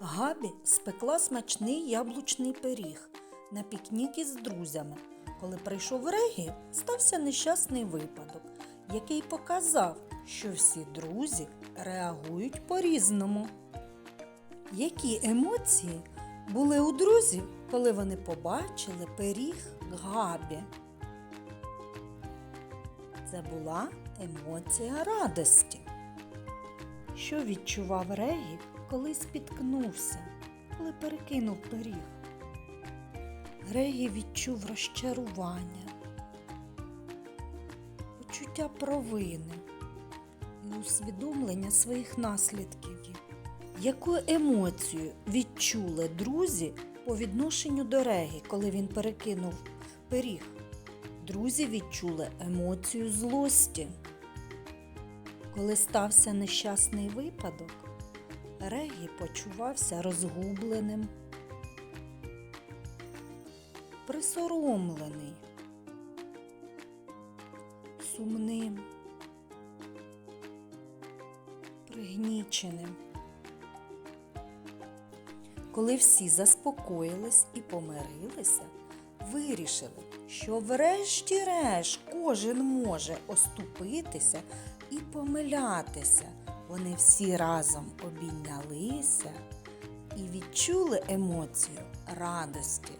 Габі спекла смачний яблучний пиріг на пікнік із друзями. Коли прийшов Регі, стався нещасний випадок, який показав, що всі друзі реагують по-різному. Які емоції були у друзів, коли вони побачили пиріг Габі? Це була емоція радості. Що відчував Регі, коли спіткнувся, коли перекинув пиріг? Регі відчув розчарування, почуття провини і усвідомлення своїх наслідків. Яку емоцію відчули друзі по відношенню до Регі, коли він перекинув пиріг? Друзі відчули емоцію злості. Коли стався нещасний випадок, Регі почувався розгубленим, присоромлений, сумним, пригніченим. Коли всі заспокоїлись і помирилися, вирішили, що врешті-решт кожен може оступитися і помилятися. Вони всі разом обійнялися і відчули емоцію радості